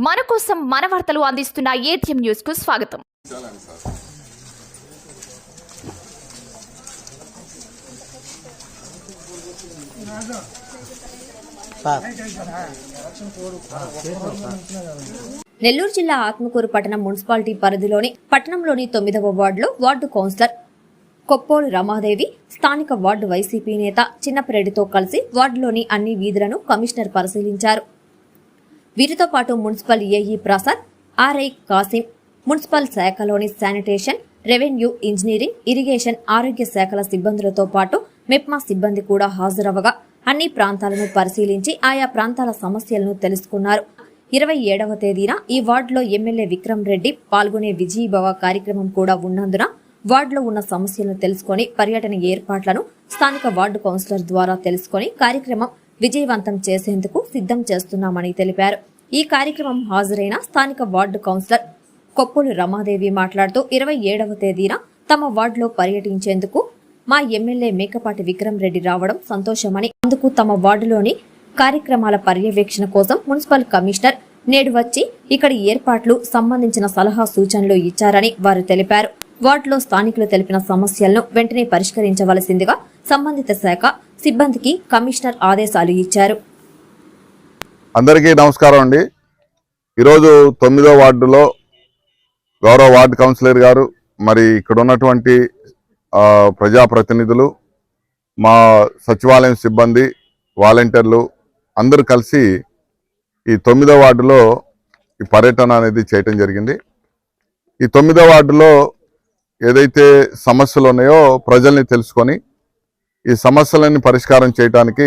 మన కోసం మన వార్తలు అందిస్తున్న ఏటీఎం న్యూస్కు స్వాగతం. నెల్లూరు జిల్లా ఆత్మకూరు పట్టణం మున్సిపాలిటీ పరిధిలోని పట్టణంలోని తొమ్మిదవ వార్డులో వార్డు కౌన్సిలర్ కొప్పోలు రమాదేవి స్థానిక వార్డు వైసీపీ నేత చిన్నపరెడ్డితో కలిసి వార్డులోని అన్ని వీధులను కమిషనర్ పరిశీలించారు. వీరితో పాటు municipal AE Prasad RI Kasim municipal శాఖలోని sanitation revenue engineering irrigation ఆరోగ్య శాఖల సిబ్బందులతో పాటు మెప్మా సిబ్బంది కూడా హాజరవగా అన్ని ప్రాంతాలను పరిశీలించి ఆయా ప్రాంతాల సమస్యలను తెలుసుకున్నారు. ఇరవై ఏడవ తేదీన ఈ వార్డులో ఎమ్మెల్యే విక్రమ్ రెడ్డి పాల్గొనే విజయీభవ కార్యక్రమం కూడా ఉన్నందున వార్డులో ఉన్న సమస్యలను తెలుసుకొని పర్యటన ఏర్పాట్లను స్థానిక వార్డు కౌన్సిలర్ ద్వారా తెలుసుకొని కార్యక్రమం విజయవంతం చేసేందుకు సిద్ధం చేస్తున్నామని తెలిపారు. ఈ కార్యక్రమం హాజరైన స్థానిక వార్డు కౌన్సిలర్ కొప్పులు రమాదేవి మాట్లాడుతూ ఇరవై ఏడవ తేదీన తమ వార్డులో పర్యటించేందుకు మా ఎమ్మెల్యే మేకపాటి విక్రమ్ రెడ్డి రావడం సంతోషమని అందుకు తమ వార్డులోని కార్యక్రమాల పర్యవేక్షణ కోసం మున్సిపల్ కమిషనర్ నేడు వచ్చి ఇక్కడి ఏర్పాట్లు సంబంధించిన సలహా సూచనలు ఇచ్చారని వారు తెలిపారు. వార్డులో స్థానికులు తెలిపిన సమస్యలను వెంటనే పరిష్కరించవలసిందిగా సంబంధిత శాఖ సిబ్బందికి కమిషనర్ ఆదేశాలు ఇచ్చారు. అందరికీ నమస్కారం అండి. ఈరోజు తొమ్మిదో వార్డులో గౌరవ వార్డు కౌన్సిలర్ గారు మరి ఇక్కడ ఉన్నటువంటి ప్రజాప్రతినిధులు మా సచివాలయం సిబ్బంది వాలంటీర్లు అందరూ కలిసి ఈ తొమ్మిదో వార్డులో ఈ పర్యటన అనేది చేయటం జరిగింది. ఈ తొమ్మిదో వార్డులో ఏదైతే సమస్యలు ఉన్నాయో ప్రజల్ని తెలుసుకొని ఈ సమస్యలన్నీ పరిష్కారం చేయడానికి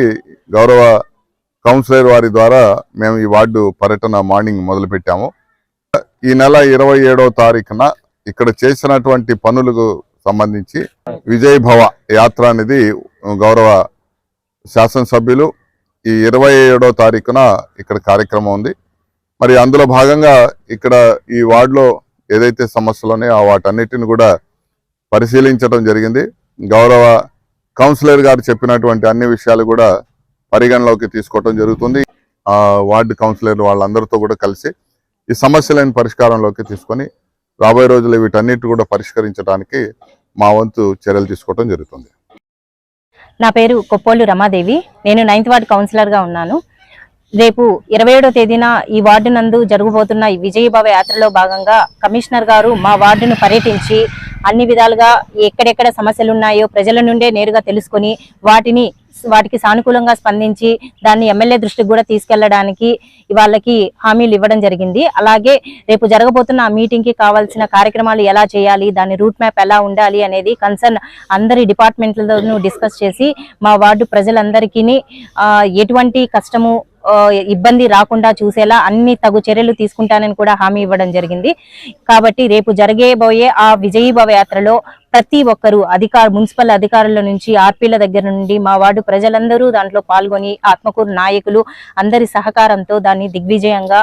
గౌరవ కౌన్సిలర్ వారి ద్వారా మేము ఈ వార్డు పర్యటన మార్నింగ్ మొదలుపెట్టాము. ఈ నెల ఇరవై ఏడవ తారీఖున ఇక్కడ చేసినటువంటి పనులకు సంబంధించి విజయ్ భవ యాత్ర అనేది గౌరవ శాసనసభ్యులు ఈ ఇరవై ఏడవ తారీఖున ఇక్కడ కార్యక్రమం ఉంది. మరి అందులో భాగంగా ఇక్కడ ఈ వార్డులో ఏదైతే సమస్యలు ఉన్నాయో ఆ వాటన్నిటిని కూడా పరిశీలించడం జరిగింది. గౌరవ కౌన్సిలర్ గారు చెప్పినటువంటి అన్ని విషయాలు కూడా పరిగణలోకి తీసుకోవడం జరుగుతుంది. ఆ వార్డు కౌన్సిలర్ వాళ్ళందరితో కూడా కలిసి ఈ సమస్యలను పరిష్కారంలోకి తీసుకొని రాబోయే రోజుల్లో వీటన్నిటి కూడా పరిష్కరించడానికి మా వంతు చర్యలు తీసుకోవడం జరుగుతుంది. నా పేరు కొప్పోళ్ళు రమాదేవి. నేను నైన్త్ వార్డ్ కౌన్సిలర్గా ఉన్నాను. రేపు ఇరవై ఏడో తేదీన ఈ వార్డు నందు జరగబోతున్న ఈ విజయభావ యాత్రలో భాగంగా కమిషనర్ గారు మా వార్డును పర్యటించి అన్ని విధాలుగా ఎక్కడెక్కడ సమస్యలు ఉన్నాయో ప్రజల నుండే నేరుగా తెలుసుకొని వాటిని వాటికి సానుకూలంగా స్పందించి దాన్ని ఎమ్మెల్యే దృష్టికి కూడా తీసుకెళ్ళడానికి వాళ్ళకి హామీలు ఇవ్వడం జరిగింది. అలాగే రేపు జరగబోతున్న ఆ మీటింగ్కి కావాల్సిన కార్యక్రమాలు ఎలా చేయాలి దాని రూట్ మ్యాప్ ఎలా ఉండాలి అనేది కన్సర్న్ అందరి డిపార్ట్మెంట్లతోనూ డిస్కస్ చేసి మా వార్డు ప్రజలందరికీ ఎటువంటి కష్టము ఇబ్బంది రాకుండా చూసేలా అన్ని తగు చర్యలు తీసుకుంటానని కూడా హామీ ఇవ్వడం జరిగింది. కాబట్టి రేపు జరగబోయే ఆ విజయీభవ యాత్రలో ప్రతి ఒక్కరూ అధికార మున్సిపల్ అధికారుల నుంచి ఆర్పీల దగ్గర నుండి మా వార్డు ప్రజలందరూ దాంట్లో పాల్గొని ఆత్మకూరు నాయకులు అందరి సహకారంతో దాన్ని దిగ్విజయంగా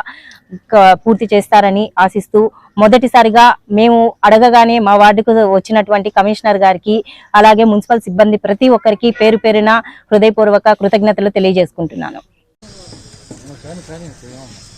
పూర్తి చేస్తారని ఆశిస్తూ మొదటిసారిగా మేము అడగగానే మా వార్డుకు వచ్చినటువంటి కమిషనర్ గారికి అలాగే మున్సిపల్ సిబ్బంది ప్రతి ఒక్కరికి పేరు పేరున హృదయపూర్వక కృతజ్ఞతలు తెలియజేసుకుంటున్నాను. 赶紧赶紧使用。